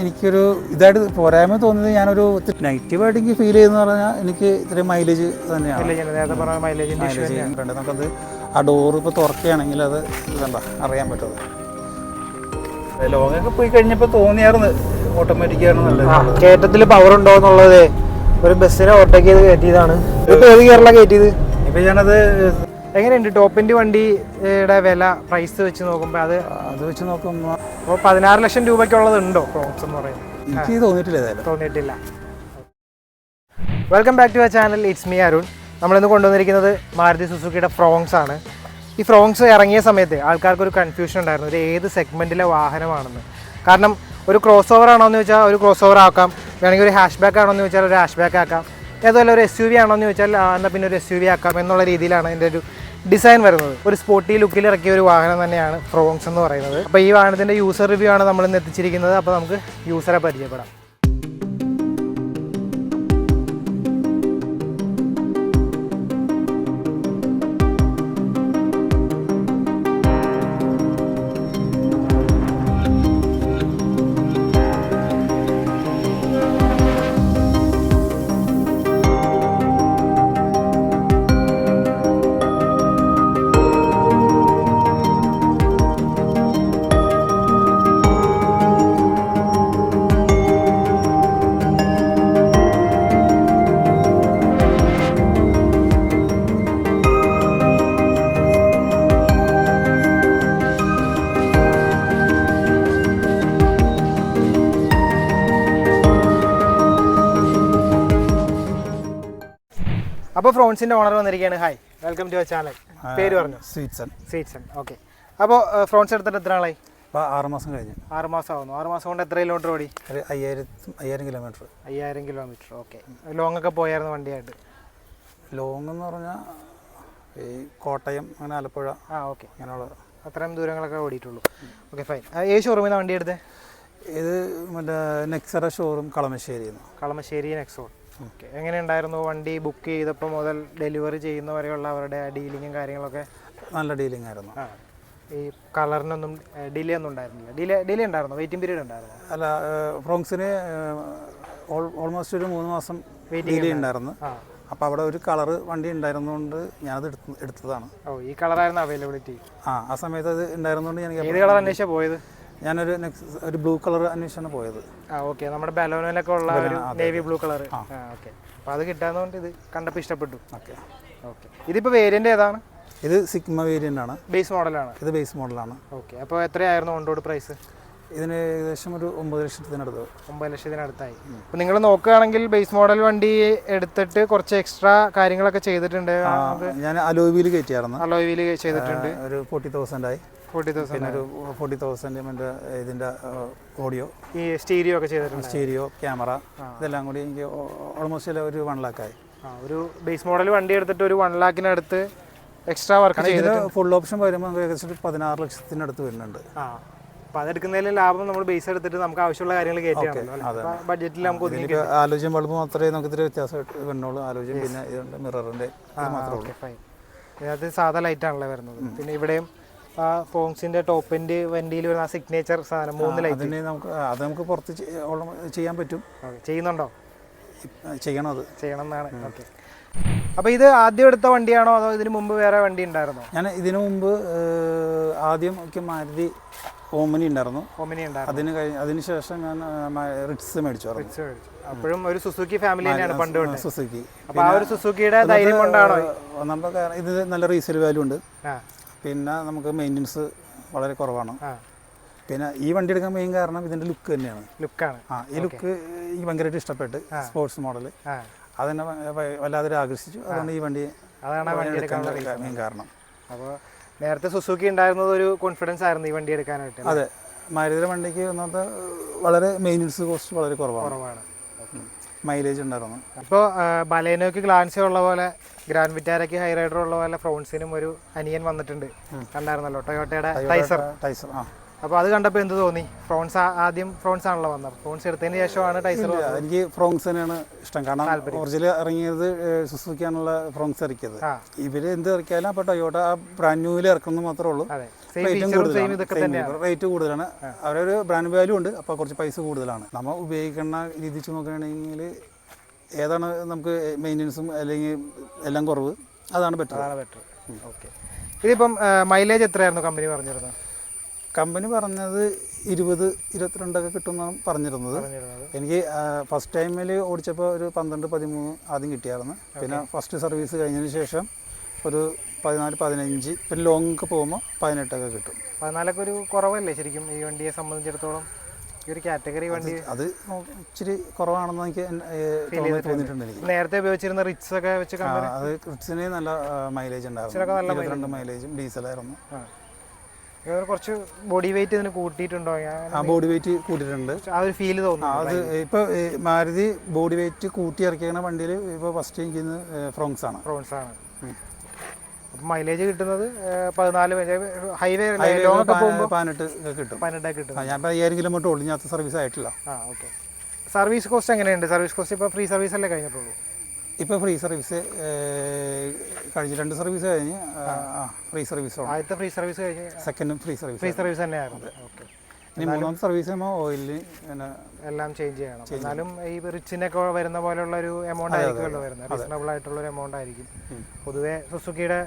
എനിക്കൊരു ഇതായിട്ട് പോരായ്മ തോന്നിയത് ഞാനൊരു നെഗറ്റീവായിട്ട് എനിക്ക് ഫീൽ ചെയ്യുന്ന പറഞ്ഞാൽ എനിക്ക് ഇത്രയും മൈലേജ് തന്നെയാണ്. മൈലേജ് നമുക്കത് ആ ഡോറ് ഇപ്പോൾ തുറക്കുകയാണെങ്കിൽ അത് ഇതണ്ട? അറിയാൻ പറ്റുന്നത് ലോങ്ങൊക്കെ പോയി കഴിഞ്ഞപ്പോൾ തോന്നിയായിരുന്നു. ഓട്ടോമാറ്റിക്കാണ് നല്ലത്. കയറ്റത്തിൽ പവർ ഉണ്ടോ എന്നുള്ളത്. ഒരു ബസ്സിനെ ഓട്ടോക്ക് ചെയ്ത് കയറ്റിയതാണ്. ഇപ്പോൾ ഏത് കേരള കയറ്റിയത്? ഇപ്പം ഞാനത് എങ്ങനെയുണ്ട് ടോപ്പിന്റെ വണ്ടിയുടെ വില പ്രൈസ് വെച്ച് നോക്കുമ്പോൾ അത്? അത് വെച്ച് നോക്കുമ്പോൾ അപ്പോൾ പതിനാറ് ലക്ഷം രൂപയ്ക്കുള്ളത് ഉണ്ടോ ക്രോക്സ് എന്ന് പറയുന്നത്? എനിക്ക് തോന്നിയിട്ടില്ല തോന്നിയിട്ടില്ല. Welcome back to a channel it's me Arun നമ്മളിന്ന് കൊണ്ടുവന്നിരിക്കുന്നത് മാരുതി സുസുക്കിയുടെ ഫ്രോങ്സ് ആണ്. ഈ ഫ്രോങ്സ് ഇറങ്ങിയ സമയത്ത് ആൾക്കാർക്ക് ഒരു കൺഫ്യൂഷൻ ഉണ്ടായിരുന്നു. ഒരു ഏത് സെഗ്മെന്റിലെ വാഹനമാണെന്ന്. കാരണം ഒരു ക്രോസ് ഓവർ ആണോ എന്ന് ചോദിച്ചാൽ ഒരു ക്രോസ് ഓവർ ആക്കാം. വേണമെങ്കിൽ ഒരു ഹാഷ് ബാക്ക് ആണോ എന്ന് ചോദിച്ചാൽ ഒരു ഹാഷ് ബാക്ക് ആക്കാം. അതുപോലെ ഒരു എസ് യു വി ആണോ എന്ന് ചോദിച്ചാൽ എന്നാൽ പിന്നെ ഒരു എസ് യു വി ആക്കാം എന്നുള്ള രീതിയിലാണ് എന്റെ ഒരു ഡിസൈൻ വരുന്നത്. ഒരു സ്പോർട്ടി ലുക്കിൽ ഇറക്കിയ ഒരു വാഹനം തന്നെയാണ് ഫ്രോങ്സ് എന്ന് പറയുന്നത്. അപ്പോൾ ഈ വാഹനത്തിന്റെ യൂസർ റിവ്യൂ ആണ് നമ്മൾ ഇന്ന് എത്തിച്ചിരിക്കുന്നത്. അപ്പോൾ നമുക്ക് യൂസറെ പരിചയപ്പെടാം. അപ്പോൾ ഫ്രോൺസിന്റെ ഓണർ വന്നിരിക്കുകയാണ്. ഹായ് വെൽക്കം ടു ചാനൽ പേര് പറഞ്ഞു? സ്വീറ്റ്സൺ. സ്വീറ്റ്സൺ ഓക്കെ അപ്പോൾ ഫ്രോൺസ് എടുത്തിട്ട് എത്ര ആളായി അപ്പോൾ ആറ് മാസം കഴിഞ്ഞു. ആറ് മാസം ആവുന്നു. ആറ് മാസം കൊണ്ട് എത്ര കിലോമീറ്റർ ഓടി? ഒരു അയ്യായിരത്തി അയ്യായിരം കിലോമീറ്റർ അയ്യായിരം കിലോമീറ്റർ ഓക്കെ ലോങ് ഒക്കെ പോയായിരുന്നു വണ്ടിയായിട്ട്? ലോങ് എന്ന് പറഞ്ഞാൽ ഈ കോട്ടയം അങ്ങനെ ആലപ്പുഴ ആ ഓക്കെ അങ്ങനെയുള്ള. അത്രയും ദൂരങ്ങളൊക്കെ ഓടിയിട്ടുള്ളൂ. ഓക്കെ ഫൈൻ ഏത് ഷോറൂമിൽ നിന്ന് വണ്ടി എടുത്തത് ഇത് മറ്റേ Nexa showroom Kalamassery Kalamassery Nexon okay. എങ്ങനെയുണ്ടായിരുന്നു വണ്ടി ബുക്ക് ചെയ്തപ്പോൾ മുതൽ ഡെലിവറി ചെയ്യുന്നവരെയുള്ള അവരുടെ ഡീലിങ്ങും കാര്യങ്ങളൊക്കെ? നല്ല ഡീലിംഗ് ആയിരുന്നു. ഈ കളറിനൊന്നും ഡിലേ ഒന്നും ഉണ്ടായിരുന്നില്ല. ഡിലേ ഡിലേ ഉണ്ടായിരുന്നു? വെയിറ്റിംഗ് പീരീഡ് ഉണ്ടായിരുന്നു? അല്ല ഫ്രോങ്സിന് ഓൾമോസ്റ്റ് ഒരു മൂന്ന് മാസം ഡിലേ ഉണ്ടായിരുന്നു. അപ്പോൾ അവിടെ ഒരു കളർ വണ്ടി ഉണ്ടായിരുന്നതുകൊണ്ട് ഞാനത് എടുത്ത് എടുത്തതാണ്. ഓ ഈ കളറായിരുന്നു അവൈലബിലിറ്റി ആ ആ സമയത്ത് അത് ഉണ്ടായിരുന്നതുകൊണ്ട് ഞാൻ ഏത് കളർ അന്വേഷിച്ചാ പോയത്? ഞാനൊരു നെക്സ്റ്റ് ഒരു ബ്ലൂ കളർ അന്വേഷിച്ചാണ് പോയത്. ആ ഓക്കെ. നമ്മുടെ ബലോനിലൊക്കെ ഉള്ള ഒരു നേവി ബ്ലൂ കളർ ആ. ഓക്കെ. അപ്പോൾ അത് കിട്ടാത്തതുകൊണ്ട് ഇത് കണ്ടപ്പോൾ ഇഷ്ടപ്പെട്ടു. ഓക്കെ. ഓക്കെ. ഇതിപ്പോൾ വേരിയന്റ് ഏതാണ്? ഇത് സിഗ്മ വേരിയന്റ് ആണ്. ബേസ് മോഡലാണ് ഇത് ബേസ് മോഡലാണ് ഓക്കെ. അപ്പോൾ എത്രയായിരുന്നു ഓൺറോഡ് പ്രൈസ് ഇതിന് ഏകദേശം ഒരു ഒമ്പത് ലക്ഷത്തിനടുത്ത്. ഒമ്പത് ലക്ഷത്തിനടുത്തായി. അപ്പോൾ നിങ്ങൾ നോക്കുകയാണെങ്കിൽ ബേസ് മോഡൽ വണ്ടി എടുത്തിട്ട് കുറച്ച് എക്സ്ട്രാ കാര്യങ്ങളൊക്കെ ചെയ്തിട്ടുണ്ട്. ഞാൻ അലോവിയിൽ കയറ്റിയായിരുന്നു. അലോവിയിൽ ചെയ്തിട്ടുണ്ട് ഒരു ഫോർട്ടി തൗസൻഡായി പിന്നെ ഒരു ഫോർട്ടി തൗസൻഡ് എന്റെ ഇതിന്റെ ഓഡിയോ ഈ സ്റ്റീരിയോ ഒക്കെ ചെയ്തിട്ടുണ്ട്. സ്റ്റീരിയോ ക്യാമറ ഇതെല്ലാം കൂടി എനിക്ക് ഓൾമോസ്റ്റ് ഒരു വൺ ലാക്കായി ആയി. ഒരു ബേസ് മോഡൽ വണ്ടി എടുത്തിട്ട് ഒരു വൺ ലാക്കിനടുത്ത് എക്സ്ട്രാ വർക്ക് ചെയ്ത് ഇതിന് ഫുൾ ഓപ്ഷൻ വരുമ്പോൾ ഏകദേശം പതിനാറ് ലക്ഷത്തിനടുത്ത് വരുന്നുണ്ട്. അപ്പോൾ അതെടുക്കുന്നതിൽ ലാഭം നമ്മൾ ബേസ് എടുത്തിട്ട് നമുക്ക് ആവശ്യമുള്ള കാര്യങ്ങൾ കയറ്റിയാണല്ലോ ബഡ്ജറ്റിൽ നമുക്ക് ആലോചന ബൾബ് മാത്രമേ നമുക്ക് ഇത്തിരി വ്യത്യാസമായിട്ട് വരുന്നുള്ളൂ. ആലോചന പിന്നെ ഇതുണ്ട് മിററിന്റെ മാത്രമേ ഉള്ളൂ. ഫൈൻ ഇതിനകത്ത് സാധാ ലൈറ്റ് ആണല്ലോ വരുന്നത്. പിന്നെ ഇവിടെയും ആ ഫോങ്സിന്റെ ടോപ്പ് എൻഡ് വണ്ടിയിൽ വരുന്ന ആ സിഗ്നേച്ചർ സാധനം മൂന്ന് ലൈറ്റ് അതിന് നമുക്ക് അത് നമുക്ക് പുറത്ത് ചെയ്യ- ചെയ്യാൻ പറ്റും. ചെയ്യുന്നുണ്ടോ? ചെയ്യണം അത്. ചെയ്യണം എന്നാണ്. ഓക്കെ. അപ്പോൾ ഇത് ആദ്യം എടുത്ത വണ്ടിയാണോ അതോ ഇതിന് മുമ്പ് വേറെ വണ്ടി ഉണ്ടായിരുന്നോ? ഞാൻ ഇതിനു മുമ്പ് ആദ്യം ഒക്കെ മാരുതി ഓമിനി ഉണ്ടായിരുന്നു. ഓമിനി ഉണ്ടായിരുന്നു. അതിന് കഴിഞ്ഞ് അതിന് ശേഷം ഞാൻ റിറ്റ്സ് മേടിച്ചു മേടിച്ചു. അപ്പോഴും ഒരു സുസുക്കി ഫാമിലി തന്നെയാണ് പണ്ട് സുസുക്കി. അപ്പോൾ ആ ഒരു സുസുക്കിയുടെ ധൈര്യം കൊണ്ടാണോ? നമ്മുടെ ഇത് നല്ല റീസെയിൽ വാല്യൂ ഉണ്ട്. പിന്നെ നമുക്ക് മെയിന്റനൻസ് വളരെ കുറവാണ്. പിന്നെ ഈ വണ്ടി എടുക്കാൻ മെയിൻ കാരണം ഇതിന്റെ ലുക്ക് തന്നെയാണ്. ലുക്കാണ് ആ ഈ ലുക്ക് എനിക്ക് ഭയങ്കരമായിട്ട് ഇഷ്ടപ്പെട്ട് സ്പോർട്സ് മോഡൽ അതെന്നെ വല്ലാതെ ആകർഷിച്ചു അതാണ് ഈ വണ്ടി അതാണ് എടുക്കാൻ എടുക്കാൻ മെയിൻ കാരണം. അപ്പോൾ നേരത്തെ സുസുക്കി ഉണ്ടായിരുന്നത് ഒരു കോൺഫിഡൻസ് ആയിരുന്നു ഈ വണ്ടി എടുക്കാനായിട്ട് അതെ. മാരുതിയുടെ വണ്ടിക്ക് ഒന്നാമത്തെ വളരെ മെയിന്റനൻസ് കോസ്റ്റ് വളരെ കുറവാണ്. കുറവാണ്. മൈലേജ് ഉണ്ടായിരുന്നു. ഇപ്പോൾ ബലേനോയ്ക്ക് ഗ്ലാൻസി ഉള്ള പോലെ ഗ്രാൻഡ് വിറ്റാരയ്ക്ക് ഹൈ റൈഡർ ഉള്ള പോലെ ഫ്രോൺസിനും ഒരു അനിയൻ വന്നിട്ടുണ്ട്. കണ്ടായിരുന്നല്ലോ ടൊയോട്ടയുടെ ടൈസർ ടൈസർ ആ. അപ്പോൾ അത് കണ്ടപ്പോൾ എന്ത് തോന്നി? ഫ്രോൺസ് ആദ്യം ഫ്രോൺസ് ആണല്ലോ വന്നത്. ഫ്രോൺസ് എടുത്തതിന് ശേഷമാണ് ടൈസർ എനിക്ക് ഫ്രോൺസ് തന്നെയാണ് ഇഷ്ടം. കാരണം ഒറിജിനൽ ഇറങ്ങിയത് സുസുക്കിയാണുള്ള ഫ്രോൺസ് ഇറക്കിയത്. ഇവർ എന്ത് ഇറക്കിയാലും അപ്പോൾ ടൊയോട്ട ആ ബ്രാൻഡ് ന്യൂവിൽ ഇറക്കണമെന്ന് മാത്രമേ ഉള്ളൂ. റേറ്റും കൂടുതലാണ്. റേറ്റ് കൂടുതലാണ്. അവരൊരു ബ്രാൻഡ് വാല്യൂ ഉണ്ട്. അപ്പൊ കുറച്ച് പൈസ കൂടുതലാണ്. നമ്മൾ ഉപയോഗിക്കുന്ന രീതി വെച്ച് നോക്കുകയാണെങ്കിൽ ഏതാണ് നമുക്ക് മെയിന്റനൻസും അല്ലെങ്കിൽ എല്ലാം കുറവ്? അതാണ് ബെറ്റർ അതാണ് ബെറ്റർ ഓക്കെ ഇതിപ്പം മൈലേജ് എത്രയായിരുന്നു കമ്പനി പറഞ്ഞിരുന്നത്? കമ്പനി പറഞ്ഞത് ഇരുപത് ഇരുപത്തിരണ്ടൊക്കെ കിട്ടുമെന്നാണ് പറഞ്ഞിരുന്നത്. എനിക്ക് ഫസ്റ്റ് ടൈമിൽ ഓടിച്ചപ്പോൾ ഒരു പന്ത്രണ്ട് പതിമൂന്ന് ആദ്യം കിട്ടിയായിരുന്നു. പിന്നെ ഫസ്റ്റ് സർവീസ് കഴിഞ്ഞതിന് ശേഷം ഒരു പതിനാല് പതിനഞ്ച് പിന്നെ ലോങ് പോകുമ്പോൾ പതിനെട്ടൊക്കെ കിട്ടും. പതിനാലൊക്കെ ഒരു കുറവല്ലേ ശരിക്കും ഈ വണ്ടിയെ സംബന്ധിച്ചിടത്തോളം? ഈ ഒരു കാറ്റഗറി വണ്ടി അത് ഇച്ചിരി കുറവാണെന്ന് എനിക്ക് തോന്നിയിട്ടുണ്ട് എനിക്ക്. നേരത്തെ ഉപയോഗിച്ചിരുന്ന റിറ്റ്സ് ഒക്കെ വെച്ച് അത് റിറ്റ്സിന് നല്ല മൈലേജ് ഉണ്ടായിരുന്നു. ഇരുപത്തിരണ്ട് മൈലേജും ഡീസലായിരുന്നു കുറച്ച് ബോഡി വെയിറ്റ് ഇതിന് കൂട്ടിയിട്ടുണ്ടോ? ആ ബോഡി വെയിറ്റ് കൂട്ടിയിട്ടുണ്ട്. ആ ഒരു ഫീൽ തോന്നുന്നു അത് ഇപ്പോൾ മാരുതി ബോഡി വെയിറ്റ് കൂട്ടി ഇറക്കിയ വണ്ടിയിൽ ഇപ്പോൾ ഫസ്റ്റ് എനിക്ക് ഫ്രോങ്സ് ആണ്. ഫ്രോങ്സ് ആണ്. മൈലേജ് കിട്ടുന്നത് പതിനാല് ഹൈവേ ലോങ് ഒക്കെ പോകുമ്പോൾ പതിനെട്ട് കിട്ടും. പതിനെട്ടൊക്കെ കിട്ടും. ഞാൻ അയ്യായിരം കിലോമീറ്റർ ഒളിഞ്ഞാത്ത സർവീസ് ആയിട്ടില്ല. ആ ഓക്കെ സർവീസ് കോസ്റ്റ് എങ്ങനെയുണ്ട്? സർവീസ് കോസ്റ്റ് ഇപ്പോൾ ഫ്രീ സർവീസ് അല്ലേ കഴിഞ്ഞിട്ടുള്ളൂ? ഇപ്പോൾ ഫ്രീ സർവീസ് കഴിഞ്ഞ് രണ്ട് സർവീസ് കഴിഞ്ഞ് ഫ്രീ സർവീസ് ആദ്യത്തെ ഫ്രീ സർവീസ് കഴിഞ്ഞ് സെക്കൻഡും ഫ്രീ സർവീസ് ഫ്രീ സർവീസ് തന്നെയായിരുന്നു. ഓക്കെ ഇനി മൂന്നാമത്തെ സർവീസ് ആകുമ്പോൾ ഓയിൽ എല്ലാം ചേഞ്ച് ചെയ്യണം. എന്നാലും ഈ റിച്ചിനൊക്കെ വരുന്ന പോലെയുള്ള ഒരു എമൗണ്ട് ആയിരിക്കുമല്ലോ വരുന്നത്. റീസണബിൾ ആയിട്ടുള്ള ഒരു എമൗണ്ട് ആയിരിക്കും. പൊതുവേ സുസുക്കിയുടെ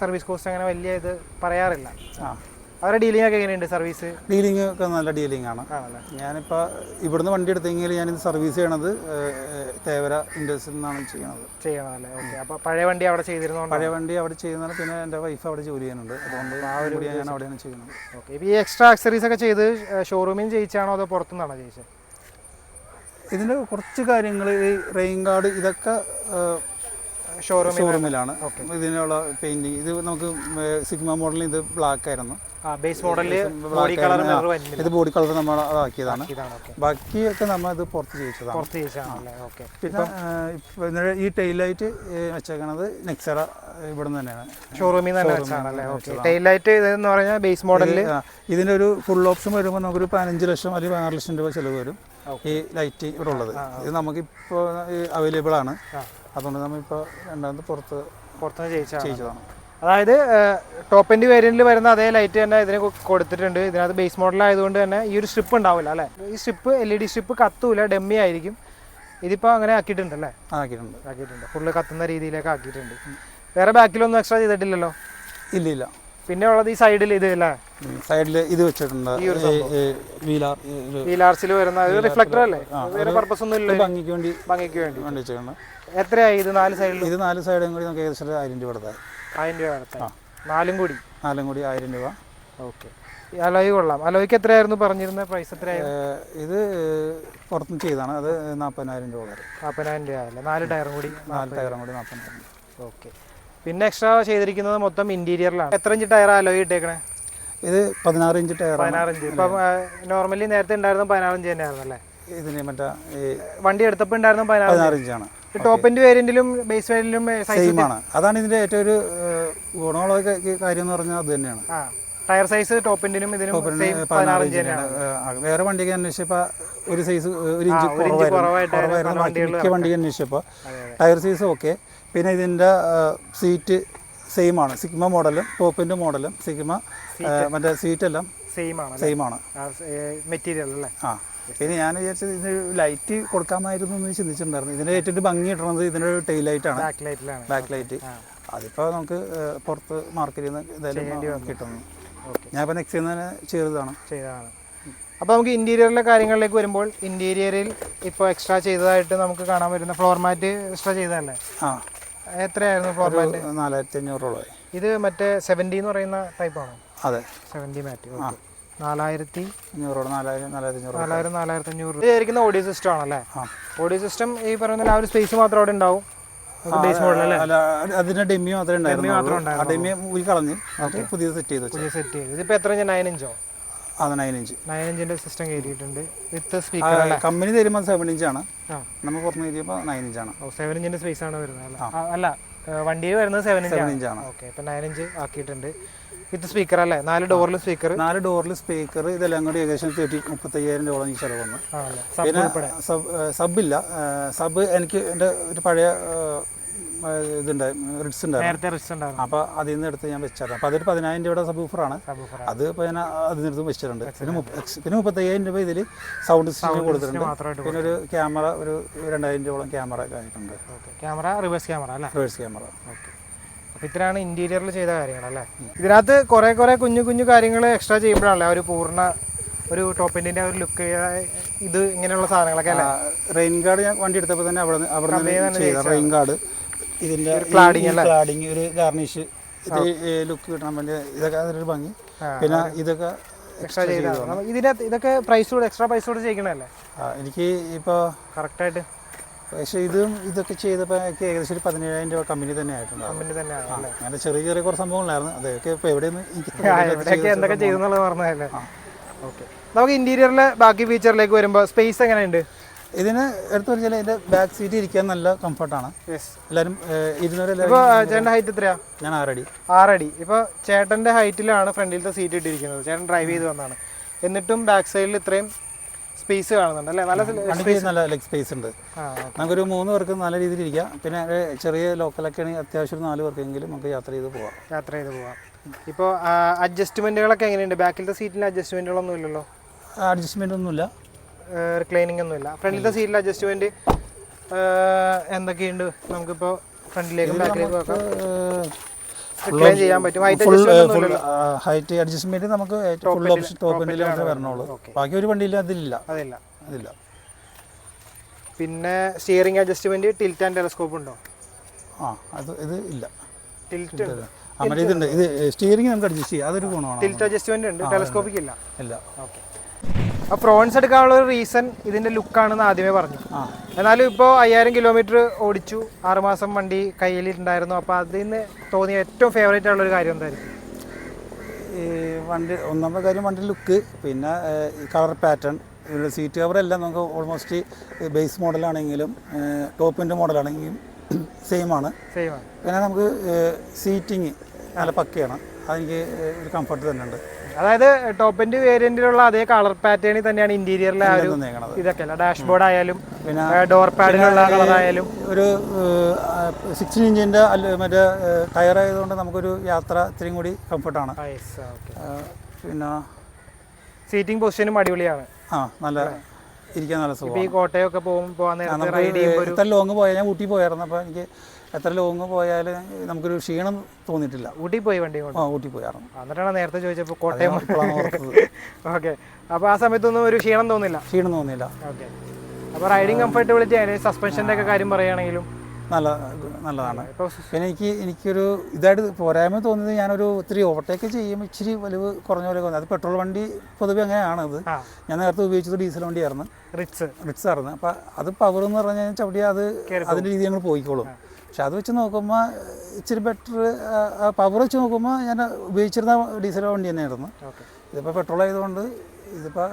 സർവീസ് കോസ്റ്റ് അങ്ങനെ വലിയ ഇത് പറയാറില്ല. ആ. അവരുടെ ഡീലിംഗ് ഒക്കെ എങ്ങനെയുണ്ട് സർവീസ്? ഡീലിംഗ് ഒക്കെ നല്ല ഡീലിംഗ് ആണ് ഞാനിപ്പോൾ ഇവിടുന്ന് വണ്ടി എടുത്തെങ്കിൽ ഞാനിത് സർവീസ് ചെയ്യണത് തേവര ഇൻഡസ്ട്രിയിൽ നിന്നാണ് ചെയ്യണത് ചെയ്യണമല്ലേ ഓക്കെ. അപ്പോൾ പഴയ വണ്ടി അവിടെ ചെയ്തിരുന്നോ പഴയ വണ്ടി അവിടെ ചെയ്യുന്നത് പിന്നെ എന്റെ വൈഫ് അവിടെ ജോലി ചെയ്യുന്നുണ്ട്. അതുകൊണ്ട് ആ ഒരു ഞാൻ അവിടെയാണ് ചെയ്യുന്നത്. ഓക്കെ. ഇപ്പോൾ ഈ എക്സ്ട്രാ അക്സറീസ് ഒക്കെ ചെയ്ത് ഷോറൂമിൽ ചെയ്യിച്ചാണോ അതോ പുറത്തുനിന്നാണോ ചെയ്യിച്ചത് ഇതിന്റെ കുറച്ച് കാര്യങ്ങൾ ഈ റെയിൻ കാർഡ് ഇതൊക്കെ ഷോറൂമിലാണ്. ഇതിനുള്ള പെയിന്റിങ് ഇത് നമുക്ക് സിഗ്മ മോഡലിൽ ഇത് ബ്ലാക്ക് ആയിരുന്നു. ബേസ് മോഡലിൽ ഇത് ബോഡി കളർ നമ്മൾ ആക്കിയതാണ്. ബാക്കിയൊക്കെ നമ്മൾ ഇത് പുറത്ത് ചെയ്യിച്ചതാണ്. പിന്നെ ഈ ടൈൽ ലൈറ്റ് വെച്ചേക്കണത് നെക്സറ ഇവിടെ നിന്ന് തന്നെയാണ്. ഷോറൂമിൽ നിന്ന് തന്നെ വെച്ചാണല്ലേ ഓക്കെ. ടൈൽ ലൈറ്റ് ഇതെന്ന് പറഞ്ഞാൽ ബേസ് മോഡലിൽ ഇതിന്റെ ഒരു ഫുൾ ഓപ്ഷൻ വരുമ്പോൾ നമുക്ക് ഒരു പതിനഞ്ച് ലക്ഷം അല്ലെങ്കിൽ പതിനാറ് ലക്ഷം രൂപ ചിലവ് വരും ഈ ലൈറ്റ് ഇവിടെ ഉള്ളത്. ഇത് നമുക്ക് നമുക്കിപ്പോൾ അവൈലബിൾ ആണ്. അതുകൊണ്ട് നമ്മളിപ്പോൾ രണ്ടാമത് പുറത്ത് പുറത്തുനിന്ന് ചെയ്യിച്ചാണ് ചെയ്യിച്ചതാണ് അതായത് ടോപ്പ് എൻഡ് വേരിയന്റിൽ വരുന്ന അതേ ലൈറ്റ് തന്നെ ഇതിന് കൊടുത്തിട്ടുണ്ട്. ഇതിനകത്ത് ബേസ് മോഡൽ ആയതുകൊണ്ട് തന്നെ ഈ ഒരു സ്ട്രിപ്പ് ഉണ്ടാവില്ല അല്ലേ? ഈ strip L E D strip കത്തൂല dummy ആയിരിക്കും. ഇതിപ്പോൾ അങ്ങനെ ആക്കിയിട്ടുണ്ട് അല്ലേ ആക്കിയിട്ടുണ്ട്. ആക്കിയിട്ടുണ്ട്. ഫുള്ള് കത്തുന്ന രീതിയിലേക്ക് ആക്കിയിട്ടുണ്ട്. വേറെ ബാക്കിലൊന്നും എക്സ്ട്രാ ചെയ്തിട്ടില്ലല്ലോ? ഇല്ല ഇല്ല പിന്നെ ഉള്ളത് ഈ സൈഡിൽ ഇത് അല്ലേ? സൈഡിൽ ഇത് വെച്ചിട്ടുണ്ട്. വീലാർ വീലാർച്ചിൽ വരുന്ന റിഫ്ലക്ടർ അല്ലേ? വേറെ പർപ്പസ് ഒന്നും ഇല്ല? ഭംഗിക്ക് വേണ്ടി ഭംഗിക്ക് വേണ്ടി. വേണ്ടി വെച്ചിട്ടുണ്ട്. എത്രയായി ഇത് നാല് സൈഡിലും ഇത് നാല് സൈഡും കൂടി നമുക്ക് ഏകദേശം ഒരു ആയിരം രൂപ എടുത്താൽ ആയിരം രൂപ അടുത്തായി നാലും കൂടി? നാലും കൂടി ആയിരം രൂപ. ഓക്കെ. അലോയ് കൊള്ളാം. അലോയ്ക്ക് എത്രയായിരുന്നു പറഞ്ഞിരുന്ന? പ്രൈസ് എത്രയായിരുന്നു? ഇത് പുറത്തുനിന്ന് ചെയ്താണ് അത് നാൽപ്പതിനായിരം രൂപ വരെ. നാൽപ്പതിനായിരം രൂപ അല്ലേ? നാല് ടയറും കൂടി? നാല് ടയറും കൂടി നാൽപ്പതിനായിരം ഓക്കെ. പിന്നെ എക്സ്ട്രാ ചെയ്തിരിക്കുന്നത് മൊത്തം ഇന്റീരിയറിലാണ് എത്ര ഇഞ്ച് ടയർ അലോയ് ഇട്ടേക്കണേ? ഇത് പതിനാറ് ഇഞ്ച് ടയർ പതിനാറ് ഇഞ്ച് ഇപ്പം നോർമലി നേരത്തെ ഉണ്ടായിരുന്ന പതിനാറ് ഇഞ്ച് തന്നെയായിരുന്നു അല്ലേ ഇതിന് മറ്റേ ഈ വണ്ടി എടുത്തപ്പോൾ ഉണ്ടായിരുന്ന പതിനാറ് ഇഞ്ചാണ്. ടോപ്പിന്റെ വേരിയന്റിലും ബേസ് വേരിയന്റിലും സെയിം ആണ്. അതാണ് ഇതിന്റെ ഏറ്റവും ഒരു ഗുണമുള്ള കാര്യം എന്ന് പറഞ്ഞാൽ അത് തന്നെയാണ്. ടയർ സൈസ് ടോപ്പിന്റിനും ഇതിനും പതിനാറ് ഇഞ്ച് തന്നെയാണ്. വേറെ വണ്ടിക്ക് അന്വേഷിച്ചപ്പോൾ ഒരു സൈസ് ഒരു ഇഞ്ച് കുറവായിരുന്നു. മിക്ക വണ്ടിക്ക് അന്വേഷിച്ചപ്പോൾ ടയർ സൈസ് ഓക്കെ പിന്നെ ഇതിന്റെ സീറ്റ് സെയിം ആണ്. സിഗ്മ മോഡലും ടോപ്പിന്റെ മോഡലും സിഗ്മ മറ്റേ സീറ്റെല്ലാം സെയിം ആണ് സെയിം ആണ്. മെറ്റീരിയൽ അല്ലേ? ആ. പിന്നെ ഞാൻ വിചാരിച്ചത് ഇതിന് ലൈറ്റ് കൊടുക്കാമായിരുന്നു എന്ന് ചിന്തിച്ചിട്ടുണ്ടായിരുന്നു. ഇതിന്റെ ഏറ്റവും ഭംഗി കിട്ടണത് ഇതിന്റെ ഒരു ടെയിൽ ലൈറ്റാണ് ബാക്ക് ലൈറ്റിലാണ് ബാക്ക് ലൈറ്റ് അതിപ്പോ നമുക്ക് പുറത്ത് മാർക്കറ്റിൽ നിന്ന് എന്തായാലും കിട്ടുന്നു. ഞാൻ ഇപ്പൊ നെക്സ്റ്റ് തന്നെ ചെയ്തതാണ്. ചെയ്തതാണ്. അപ്പോൾ നമുക്ക് ഇന്റീരിയറിലെ കാര്യങ്ങളിലേക്ക് വരുമ്പോൾ ഇന്റീരിയറിൽ ഇപ്പോൾ എക്സ്ട്രാ ചെയ്തതായിട്ട് നമുക്ക് കാണാൻ പറ്റുന്ന ഫ്ലോർ മാറ്റ് എക്സ്ട്രാ ചെയ്തതല്ലേ? ആ. എത്രയായിരുന്നു ഫോർമാറ്റ് രൂപ നാലായിരത്തി അഞ്ഞൂറോളമായി ഇത് മറ്റേ സെവന്റി എന്ന് പറയുന്ന ടൈപ്പാണോ അതെ. സെവന്റി മാറ്റ് നാലായിരത്തി അഞ്ഞൂറോളം നാലായിരം നാലായിരത്തി അഞ്ഞൂറ് നാലായിരം നാലായിരത്തി അഞ്ഞൂറ് ഇതായിരിക്കുന്ന ഓഡിയോ സിസ്റ്റം ആണല്ലേ. ഓഡിയോ സിസ്റ്റം ഈ പറയുന്ന ആ ഒരു സ്പേസ് മാത്രം അവിടെ ഉണ്ടാവും. അതിന്റെ ഡെമ്മി മാത്രമേ ഉണ്ടായിരുന്നു ആ ഡെമ്മി ഊരി കളഞ്ഞ് അത് പുതിയത് സെറ്റ് ചെയ്തു പുതിയ സെറ്റ് ചെയ്തു. ഇതിപ്പോ എത്ര നയൻ ഇഞ്ചോ? അത് നയൻ ഇഞ്ച് നയൻ ഇഞ്ചിന്റെ സിസ്റ്റം കയറ്റിയിട്ടുണ്ട് വിത്ത് സ്പീക്കർ കമ്പനി തരുമ്പോൾ സെവൻ ഇഞ്ചാണ് ആണ്. നമ്മൾ പുറത്ത് എഴുതിയപ്പോൾ നയൻ ഇഞ്ചാണ് ഓ സെവൻ ഇഞ്ചിന്റെ സ്പേസ് ആണ് വരുന്നത് അല്ലേ? വണ്ടിയിൽ വരുന്നത് സെവൻ ഇഞ്ച് ഇഞ്ച് ആണ്. ഇഞ്ചാണ് ഓക്കെ ഇപ്പം നയൻ ഇഞ്ച് ആക്കിയിട്ടുണ്ട്. വിത്ത് സ്പീക്കർ അല്ലേ? നാല് ഡോറിൽ സ്പീക്കർ നാല് ഡോറിൽ സ്പീക്കർ ഇതെല്ലാം കൂടി ഏകദേശം തേർട്ടി മുപ്പത്തയ്യായിരം രൂപ എനിക്ക് ചിലവ് വന്നു. ആണല്ലേ? സബ് പിന്നെ സബ് ഇല്ല. സബ് എനിക്ക് എന്റെ ഒരു പഴയ ഇതുണ്ട് റിഡ്സ് ഉണ്ടായിരുന്നു. നേരത്തെ ഉണ്ടായിരുന്നു. അപ്പോൾ അതിൽ നിന്ന് എടുത്ത് ഞാൻ വെച്ചായിരുന്നു അപ്പോൾ അതൊരു പതിനായിരം രൂപയുടെ സബൂഫറാണ് ആണ് അത് ഇപ്പോൾ ഞാൻ അതിൽ നിന്ന് വെച്ചിട്ടുണ്ട്. പിന്നെ മുപ്പ- പിന്നെ മുപ്പത്തയ്യായിരം രൂപ ഇതിൽ സൗണ്ട് സിസ്റ്റം കൊടുത്തിട്ടുണ്ട്. മാത്രമായിട്ട് പിന്നെ ഒരു ക്യാമറ ഒരു രണ്ടായിരം രൂപയോളം ക്യാമറ ഒക്കെ ആയിട്ടുണ്ട്. ഓക്കെ. ക്യാമറ റിവേഴ്സ് ക്യാമറ അല്ലേ? Reverse camera. ഓക്കെ. അപ്പോൾ ഇത്രയാണ് ഇന്റീരിയറിൽ ചെയ്ത കാര്യങ്ങളല്ലേ? ഇതിനകത്ത് കുറേ കുറേ കുഞ്ഞു കുഞ്ഞു കാര്യങ്ങൾ എക്സ്ട്രാ ചെയ്യുമ്പോഴാണല്ലേ ആ ഒരു പൂർണ ഒരു ടോപ്പിന്റെ ഒരു ലുക്ക് ഇത് ഇങ്ങനെയുള്ള സാധനങ്ങളൊക്കെ അല്ലേ? റെയിൻ ഗാർഡ് ഞാൻ വണ്ടി എടുത്തപ്പോൾ തന്നെ അവിടെ അവിടെ നിന്ന് ചെയ്ത റെയിൻ ഗാർഡ് ഇതിന്റെ ക്ലാഡിങ് ക്ലാഡിങ് ഒരു ഗാർണിഷ് ഇത് ലുക്ക് കിട്ടാൻ വേണ്ടി ഇതൊക്കെ അതിനൊരു ഭംഗി. പിന്നെ ഇതൊക്കെ എക്സ്ട്രാ ചെയ്താണ് ഇതിനകത്ത് ഇതൊക്കെ പ്രൈസ് കൂടെ എക്സ്ട്രാ പൈസ കൂടെ ചെയ്യണല്ലേ ആ, എനിക്ക് ഇപ്പോൾ കറക്റ്റായിട്ട് പക്ഷേ ഇതും ഇതൊക്കെ ചെയ്തപ്പോൾ എനിക്ക് ഏകദേശം ഒരു പതിനേഴായിരം രൂപ കമ്പനി തന്നെ ആയിട്ടുണ്ട് കമ്പനി തന്നെ അങ്ങനെ ചെറിയ ചെറിയ കുറച്ച് സംഭവങ്ങളായിരുന്നു അതൊക്കെ ഇപ്പോൾ എവിടെയൊന്നും എന്തൊക്കെ ചെയ്തു എന്നുള്ളത് പറഞ്ഞതല്ലേ ഓക്കെ നമുക്ക് ഇന്റീരിയറിലെ ബാക്കി ഫീച്ചറിലേക്ക് വരുമ്പോൾ സ്പേസ് എങ്ങനെയുണ്ട്? ഇതിന് എടുത്തു പറഞ്ഞാൽ ഇതിന്റെ ബാക്ക് സീറ്റ് ഇരിക്കാൻ നല്ല കംഫർട്ടാണ് എല്ലാവരും ഇരുന്നൂറ് ഹൈറ്റ് എത്രയാ? ഞാൻ ആറടി. ആറടി. ഇപ്പോൾ ചേട്ടന്റെ ഹൈറ്റിലാണ് ഫ്രണ്ടിലത്തെ സീറ്റ് ഇട്ടിരിക്കുന്നത്. ചേട്ടൻ ഡ്രൈവ് ചെയ്ത് വന്നാണ്. എന്നിട്ടും ബാക്ക് സൈഡിൽ ഇത്രയും സ്പേസ് കാണുന്നുണ്ട് അല്ലേ? നല്ല നല്ല ലെഗ് സ്പേസ് ഉണ്ട്. നമുക്കൊരു മൂന്ന് പേർക്ക് നല്ല രീതിയിൽ ഇരിക്കാം. പിന്നെ ചെറിയ ലോക്കലൊക്കെ ആണെങ്കിൽ അത്യാവശ്യം നാല് പേർക്കെങ്കിലും നമുക്ക് യാത്ര ചെയ്ത് പോവാം. യാത്ര ചെയ്ത് പോവാം. ഇപ്പോൾ അഡ്ജസ്റ്റ്മെന്റുകളൊക്കെ എങ്ങനെയുണ്ട്? ബാക്കിലത്തെ സീറ്റിൽ അഡ്ജസ്റ്റ്മെന്റുകളൊന്നും ഇല്ലല്ലോ? അഡ്ജസ്റ്റ്മെന്റ് ഒന്നുമില്ല. റിക്ലൈനിങ് ഒന്നുമില്ല. ഫ്രണ്ടിലത്തെ സീറ്റിൽ അഡ്ജസ്റ്റ്മെന്റ് എന്തൊക്കെയുണ്ട്? നമുക്കിപ്പോൾ ഫ്രണ്ടിലേക്കും ബാക്കിലേക്കും ഒക്കെ റിക്ലൈൻ ചെയ്യാൻ പറ്റും. ഹൈറ്റ് അഡ്ജസ്റ്റ്മെന്റ് നമുക്ക് ഫുൾ ഓപ്ഷൻ ടോപ്പ് എൻഡിൽ മാത്രമേ വരണുള്ളൂ. ബാക്കി ഒരു വണ്ടിയിൽ അതില്ല അതില്ല. അതില്ല. പിന്നെ steering adjustment tilt and telescope ഉണ്ടോ? ആ അത് ഇത് ഇല്ല. ടിൽറ്റ് അമല ഇതുണ്ട്. ഇത് സ്റ്റിയറിംഗ് നമുക്ക് അഡ്ജസ്റ്റ് ചെയ്യാം. അതൊരു ഗുണമാണ് ടിൽറ്റ് അഡ്ജസ്റ്റ്മെന്റ് ഉണ്ട്. ടെലസ്കോപ്പിക്ക് ഇല്ല. ഇല്ല. ഓക്കെ ആ ഫ്രോൺസ് എടുക്കാനുള്ള ഒരു റീസൺ ഇതിന്റെ ലുക്കാണെന്ന് ആദ്യമേ പറഞ്ഞു. എന്നാലും ഇപ്പോൾ അയ്യായിരം കിലോമീറ്റർ ഓടിച്ചു. ആറുമാസം വണ്ടി കയ്യിലുണ്ടായിരുന്നു അപ്പോൾ അതിൽ നിന്ന് തോന്നിയ ഏറ്റവും ഫേവറേറ്റ് ഉള്ള ഒരു കാര്യം എന്തായിരിക്കും? ഈ വണ്ടി ഒന്നാമത്തെ കാര്യം വണ്ടി ലുക്ക് പിന്നെ കളർ പാറ്റേൺ സീറ്റ് കവർ എല്ലാം നമുക്ക് ഓൾമോസ്റ്റ് ബേസ് മോഡലാണെങ്കിലും ടോപ്പിന്റെ മോഡലാണെങ്കിലും സെയിം ആണ്. സെയിം ആണ്. പിന്നെ നമുക്ക് സീറ്റിങ് നല്ല പക്കയാണ്. അതെനിക്ക് ഒരു കംഫർട്ട് തന്നെ ഉണ്ട് അതായത് ടോപ്പ് എൻഡ് വേരിയന്റിലുള്ള അതേ കളർ പാറ്റേണിൽ തന്നെയാണ് ഇന്റീരിയറിലെ ആ ഒരു ഇതൊക്കെ അല്ല? ഡാഷ്ബോർഡ് ആയാലും പിന്നെ ഡോർ പാഡിലുള്ള കളർ ആയാലും. ഒരു സിക്സ്റ്റീൻ ഇഞ്ചിന്റെ അല്ല മറ്റേ ടയർ ആയതുകൊണ്ട് നമുക്കൊരു യാത്ര ഇത്രയും കൂടി കംഫർട്ടാണ് പിന്നെ സീറ്റിംഗ് പൊസിഷനും അടിപൊളിയാണ്. ആ നല്ല ഇരിക്കാൻ നല്ല സുഖം ഈ കോട്ടയൊക്കെ പോകുമ്പോൾ ലോങ് പോയാൽ ഞാൻ ഊട്ടി പോയായിരുന്നു. അപ്പോൾ എനിക്ക് എത്ര ലോങ് പോയാൽ നമുക്കൊരു ക്ഷീണം തോന്നിയിട്ടില്ല. ഊട്ടി പോയി വണ്ടി കൊണ്ട്? ആ ഊട്ടി പോയായിരുന്നു എന്നിട്ടാണ് നേരത്തെ ചോദിച്ചപ്പോൾ കോട്ടയം? ഓക്കെ. അപ്പോൾ ആ സമയത്തൊന്നും ഒരു ക്ഷീണം തോന്നില്ല ക്ഷീണം തോന്നില്ല ഓക്കെ. അപ്പോൾ റൈഡിങ് കംഫർട്ടബിലിറ്റി ആയാലും സസ്പെൻഷന്റെ ഒക്കെ കാര്യം പറയുകയാണെങ്കിലും? നല്ല നല്ലതാണ്. പിന്നെ എനിക്ക് എനിക്കൊരു ഇതായിട്ട് പോരായ്മ തോന്നിയത് ഞാനൊരു ഒത്തിരി ഓവർടേക്ക് ചെയ്യുമ്പോൾ ഇച്ചിരി വലിവ് കുറഞ്ഞ പോലെ തോന്നി. അത് പെട്രോൾ വണ്ടി പൊതുവെ അങ്ങനെയാണ് അത് ഞാൻ നേരത്തെ ഉപയോഗിച്ചത് ഡീസൽ വണ്ടിയായിരുന്നു. റിറ്റ്സ് റിറ്റ്സ് ആയിരുന്നു. അപ്പം അത് പവർ എന്ന് പറഞ്ഞു കഴിഞ്ഞാൽ ചവിട്ടിയാൽ അത് അതിന്റെ രീതി ഞങ്ങൾ പോയിക്കോളും. പക്ഷെ അത് വെച്ച് നോക്കുമ്പോൾ ഇച്ചിരി ബെറ്റർ പവർ വെച്ച് നോക്കുമ്പോൾ ഞാൻ ഉപയോഗിച്ചിരുന്ന ഡീസൽ വണ്ടി തന്നെയായിരുന്നു. ഇതിപ്പോൾ പെട്രോൾ ആയതുകൊണ്ട് ഇതിപ്പോൾ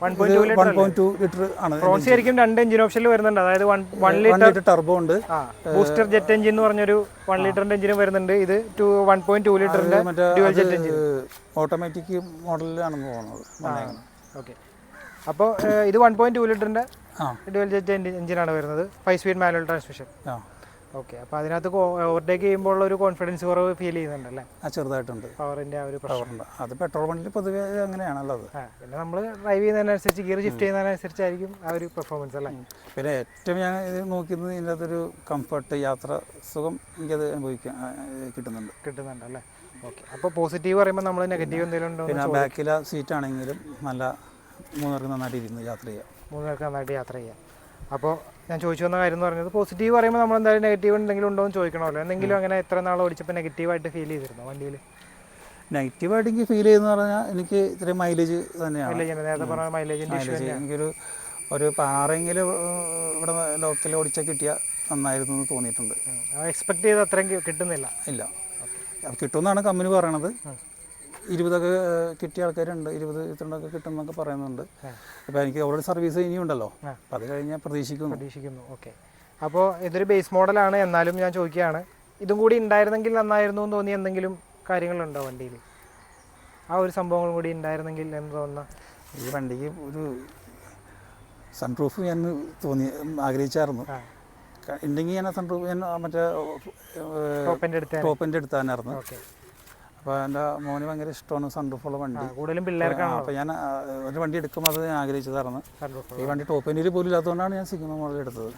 one one point two litre ആണ് ശരിക്കും രണ്ട് എഞ്ചിൻ ഓപ്ഷനിൽ വരുന്നുണ്ട്. അതായത് വൺ ലിറ്റർ ടർബോ ഉണ്ട്. ബൂസ്റ്റർ ജെറ്റ് എഞ്ചിൻ എന്ന് പറഞ്ഞൊരു വൺ ലിറ്ററിന്റെ എഞ്ചിനും വരുന്നുണ്ട്. ഇത് ടു വൺ പോയിന്റ് ടു ലിറ്ററിന്റെ ഡ്യുവൽ ജെറ്റ് എഞ്ചിൻ ഓട്ടോമാറ്റിക് മോഡലിലാണ്. ഓക്കെ അപ്പോൾ ഇത് വൺ പോയിന്റ് ടു ലിറ്ററിന്റെ ഡ്യുവൽ ജെറ്റ് എഞ്ചിനാണ് വരുന്നത്. Five speed manual transmission okay അപ്പോൾ അതിനകത്ത് ഓവർടേക്ക് ചെയ്യുമ്പോൾ ഒരു കോൺഫിഡൻസ് കുറവ് ഫീൽ ചെയ്യുന്നുണ്ടല്ലേ ആ ചെറുതായിട്ടുണ്ട്. പവറിന്റെ ആ ഒരു പ്രശ്നമുണ്ട് പവറുണ്ട് അത് പെട്രോൾ വണ്ടിയിൽ പൊതുവെ അങ്ങനെയാണല്ലോ അത് പിന്നെ നമ്മൾ ഡ്രൈവ് ചെയ്യുന്നതിനനുസരിച്ച് ഗിയർ ഷിഫ്റ്റ് ചെയ്യുന്നതിനനുസരിച്ചായിരിക്കും ആ ഒരു പെർഫോമൻസ് അല്ലേ? പിന്നെ ഏറ്റവും ഞാൻ ഇത് നോക്കുന്നത് ഇതിന്റെ അകത്തൊരു കംഫർട്ട് യാത്ര സുഖം എനിക്കത് അനുഭവിക്കാൻ കിട്ടുന്നുണ്ട്. കിട്ടുന്നുണ്ട് അല്ലേ? ഓക്കെ അപ്പോൾ പോസിറ്റീവ് പറയുമ്പോൾ നമ്മൾ നെഗറ്റീവ് എന്തെങ്കിലും ഉണ്ടോ പിന്നെ ബാക്കിലെ സീറ്റ് ആണെങ്കിലും നല്ല മൂന്നർക്ക് നന്നായിട്ട് ഇരുന്ന് യാത്ര ചെയ്യാം. മൂന്ന് പേർക്ക് നന്നായിട്ട് യാത്ര ചെയ്യാം. അപ്പോൾ ഞാൻ ചോദിച്ചു വന്ന കാര്യം എന്ന് പറഞ്ഞത് പോസിറ്റീവ് പറയുമ്പോൾ നമ്മൾ എന്തായാലും നെഗറ്റീവ് എന്തെങ്കിലും ഉണ്ടോ എന്ന് ചോദിക്കണമല്ലോ. എന്തെങ്കിലും അങ്ങനെ എത്ര നാൾ ഓടിച്ചപ്പോൾ നെഗറ്റീവായിട്ട് ഫീൽ ചെയ്തിരുന്നു വണ്ടിയിൽ നെഗറ്റീവായിട്ട് എനിക്ക് ഫീൽ ചെയ്യുന്ന പറഞ്ഞാൽ എനിക്ക് ഇത്ര മൈലേജ് തന്നെയാണ്. നേരത്തെ പറഞ്ഞ മൈലേജിന്റെ മൈലേജ് എനിക്കൊരു ഒരു പാറെങ്കിലും ഇവിടെ ലോക്കൽ ഓടിച്ചാൽ കിട്ടിയ നന്നായിരുന്നു എന്ന് തോന്നിയിട്ടുണ്ട്. എക്സ്പെക്ട് ചെയ്ത് അത്രയും കിട്ടുന്നില്ല. ഇല്ല. കിട്ടുമെന്നാണ് കമ്പനി പറയണത്. ഇരുപതൊക്കെ കിട്ടിയ ആൾക്കാരുണ്ട്. ഇരുപത് ഇരുപത്തിരണ്ടൊക്കെ കിട്ടുമെന്നൊക്കെ പറയുന്നുണ്ട്. അപ്പോൾ എനിക്ക് ഓൾറെഡി സർവീസ് ഇനിയുണ്ടല്ലോ. അപ്പോൾ അത് കഴിഞ്ഞാൽ പ്രതീക്ഷിക്കുന്നു. പ്രതീക്ഷിക്കുന്നു. ഓക്കെ. അപ്പോൾ ഇതൊരു ബേസ് മോഡലാണ് എന്നാലും ഞാൻ ചോദിക്കുകയാണ് ഇതും കൂടി ഉണ്ടായിരുന്നെങ്കിൽ നന്നായിരുന്നു എന്ന് തോന്നി എന്തെങ്കിലും കാര്യങ്ങളുണ്ടോ വണ്ടിയിൽ ആ ഒരു സംഭവങ്ങളും കൂടി ഉണ്ടായിരുന്നെങ്കിൽ എന്ന് തോന്നുന്ന ഈ വണ്ടിക്ക് ഒരു സൺറൂഫ് ഞാൻ തോന്നി ആഗ്രഹിച്ചായിരുന്നു. ഉണ്ടെങ്കിൽ ഞാൻ സൺറൂഫ് ഞാൻ മറ്റേ ടോപ്പിന്റെ എടുത്താനായിരുന്നു. അപ്പോൾ എന്റെ മോന് ഭയങ്കര ഇഷ്ടമാണ് സൺറൂഫുള്ള വണ്ടി. കൂടുതലും പിള്ളേർക്കാണ്? അപ്പോൾ ഞാൻ ഒരു വണ്ടി എടുക്കുമ്പോൾ അത് ഞാൻ ആഗ്രഹിച്ചതായിരുന്നു. ഈ വണ്ടി ടോപ്പ് എൻഡിൽ പോലും ഇല്ലാത്തതുകൊണ്ടാണ് ഞാൻ സിഗ്മ മോഡൽ എടുത്തത്.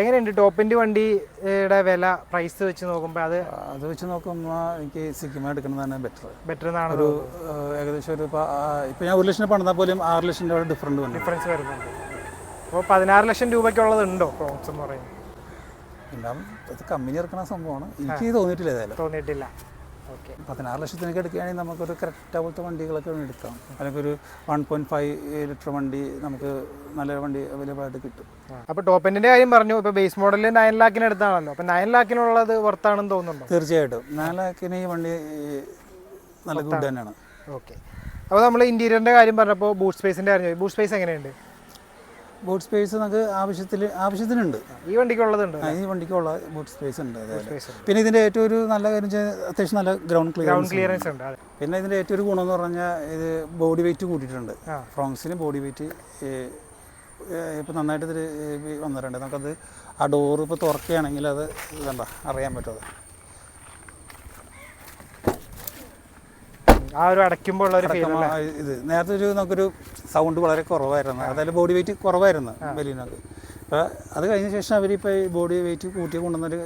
എങ്ങനെയുണ്ട്? ടോപ്പിന്റെ വണ്ടിയുടെ വില പ്രൈസ് വെച്ച് നോക്കുമ്പോൾ അത്? അത് വെച്ച് നോക്കുമ്പോൾ എനിക്ക് സിഗ്മ എടുക്കുന്നത് തന്നെ ബെറ്റർ ബെറ്റർ എന്നാണ് ഒരു ഏകദേശം ഒരു ഇപ്പോൾ ഞാൻ ഒരു ലക്ഷം പണിതാൽ പോലും ആറ് ലക്ഷം രൂപ ഡിഫറന്റ് വന്നു ഡിഫറൻസ് വരുന്നുണ്ട്. അപ്പോൾ പതിനാറ് ലക്ഷം രൂപയ്ക്കുള്ളത് ഉണ്ടോ ഫ്രോക്സ് എന്ന് പറയുന്നത്? ഉണ്ടാവും ഇത് കമ്പനി ഇറക്കുന്ന സംഭവമാണ്. എനിക്ക് തോന്നിയിട്ടില്ല ഏതായാലും. തോന്നിയിട്ടില്ല. ഓക്കെ. പതിനാറ് ലക്ഷത്തിനൊക്കെ എടുക്കുകയാണെങ്കിൽ നമുക്കൊരു കറക്റ്റ് പോലത്തെ വണ്ടികളൊക്കെ എടുക്കാം. അല്ലെങ്കിൽ ഒരു വൺ പോയിന്റ് ഫൈവ് ലിറ്റർ വണ്ടി നമുക്ക് നല്ല വണ്ടി അവൈലബിൾ ആയിട്ട് കിട്ടും. അപ്പോൾ ടോപ്പിന്റെ കാര്യം പറഞ്ഞു. ഇപ്പൊ ബേസ് മോഡൽ നയൻ ലാക്കിന് എടുത്താണല്ലോ അപ്പോൾ നയൻ ലാക്കിനുള്ളത് വർത്താണെന്ന് തോന്നുന്നുണ്ടോ? തീർച്ചയായിട്ടും. നയൻ ലാക്കിന് ഈ വണ്ടി നല്ല ഗുഡ് തന്നെയാണ്. ഓക്കെ. അപ്പോൾ നമ്മൾ ഇന്റീരിയറിന്റെ കാര്യം പറഞ്ഞപ്പോൾ ബൂട്ട് സ്പേസിന്റെ കാര്യം ബൂട്ട് സ്പേസ് എങ്ങനെയുണ്ട്? ബൂട്ട് സ്പേസ് നമുക്ക് ആവശ്യത്തിൽ ആവശ്യത്തിനുണ്ട്. ഈ വണ്ടിക്കുള്ളതുണ്ട് ഈ വണ്ടിക്കുള്ള ബൂട്ട് സ്പേസ് ഉണ്ട്. പിന്നെ ഇതിന്റെ ഏറ്റവും ഒരു നല്ല കാര്യം വെച്ചാൽ അത്യാവശ്യം നല്ല ഗ്രൗണ്ട് ഗ്രൗണ്ട് ക്ലിയറൻസ് ക്ലിയറൻസ് ഉണ്ട് പിന്നെ ഇതിന്റെ ഏറ്റവും ഒരു ഗുണം എന്ന് പറഞ്ഞാൽ ഇത് ബോഡി വെയിറ്റ് കൂട്ടിയിട്ടുണ്ട്. ഫ്രോങ്സിന് ബോഡി വെയിറ്റ് ഇപ്പോൾ നന്നായിട്ട് ഇതിൽ വന്നിട്ടുണ്ട്. നമുക്കത് ആ ഡോറ് ഇപ്പോൾ തുറക്കുകയാണെങ്കിൽ അത് ഇതണ്ട അറിയാൻ പറ്റും ആ ഒരു അടയ്ക്കുമ്പോൾ ഉള്ള ഒരു ഇത് നേരത്തെ ഒരു നമുക്കൊരു സൗണ്ട് വളരെ കുറവായിരുന്നു. അതായത് ബോഡി വെയിറ്റ് കുറവായിരുന്നു ബലീനൊക്കെ. അപ്പോൾ അത് കഴിഞ്ഞ ശേഷം അവരിപ്പോൾ ഈ ബോഡി വെയിറ്റ് കൂട്ടി കൊണ്ടുവന്നൊരു